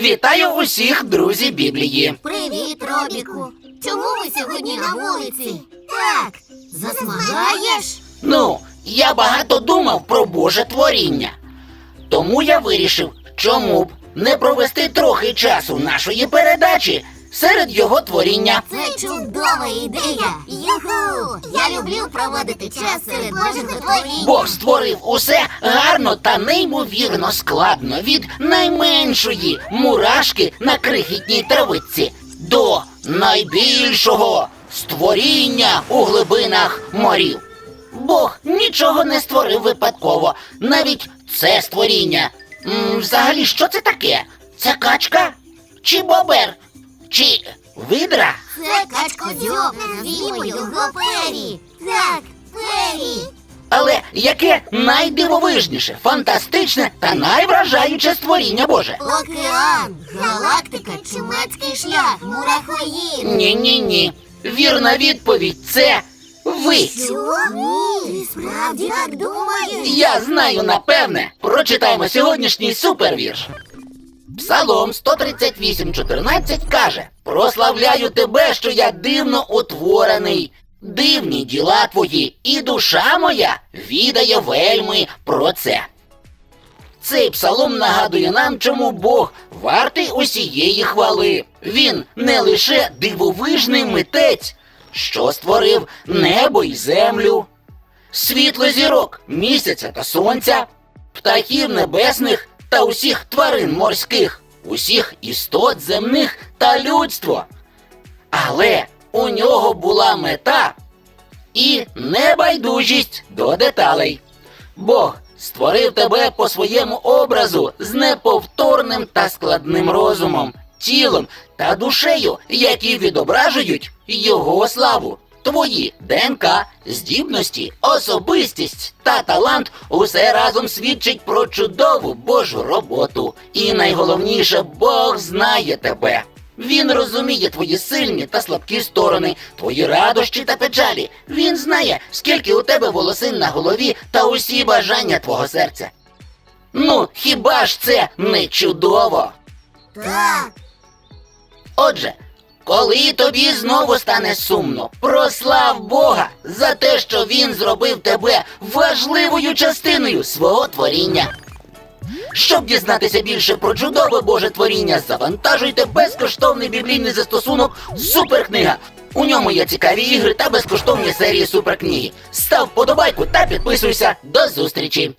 Вітаю усіх, друзі Біблії. Привіт, Робіку. Чому ви сьогодні на вулиці? Так, засмагаєш? Ну, я багато думав про Боже творіння. Тому я вирішив, чому б не провести трохи часу нашої передачі серед його творіння. Це чудова ідея. Юху! Я люблю проводити час серед Божого творіння. Бог створив усе гарно та неймовірно складно від найменшої мурашки на крихітній травиці до найбільшого створіння у глибинах морів. Бог нічого не створив випадково, навіть це створіння. М, взагалі, що це таке? Це качка? Чи бобер? Чи видра? Це качкодзьоб, назвімо його Пері. Так, Пері. Але яке найдивовижніше, фантастичне та найвражаюче створіння Боже? Океан, галактика, чумацький шлях, мурахоїд. Ні, ні, ні. Вірна відповідь це ви. Що? Ні, ти справді так думаєш? Я знаю напевне. Прочитаємо сьогоднішній супервірш. Псалом 138.14 каже: Прославляю тебе, що я дивно утворений. Дивні діла твої, і душа моя відає вельми про це. Цей псалом нагадує нам, чому Бог вартий усієї хвали. Він не лише дивовижний митець, що створив небо й землю, світло зірок, місяця та сонця, птахів небесних та усіх тварин морських, усіх істот земних та людство. Але у нього була мета і небайдужість до деталей. Бог створив тебе по своєму образу з неповторним та складним розумом, тілом та душею, які відображують його славу. Твої ДНК, здібності, особистість та талант усе разом свідчить про чудову Божу роботу. І найголовніше, Бог знає тебе. Він розуміє твої сильні та слабкі сторони, твої радощі та печалі. Він знає, скільки у тебе волосин на голові та усі бажання твого серця. Ну, хіба ж це не чудово? Так. Отже, коли тобі знову стане сумно, прослав Бога за те, що Він зробив тебе важливою частиною свого творіння. Щоб дізнатися більше про чудове Боже творіння, завантажуйте безкоштовний біблійний застосунок Суперкнига. У ньому є цікаві ігри та безкоштовні серії суперкниги. Став подобайку та підписуйся. До зустрічі!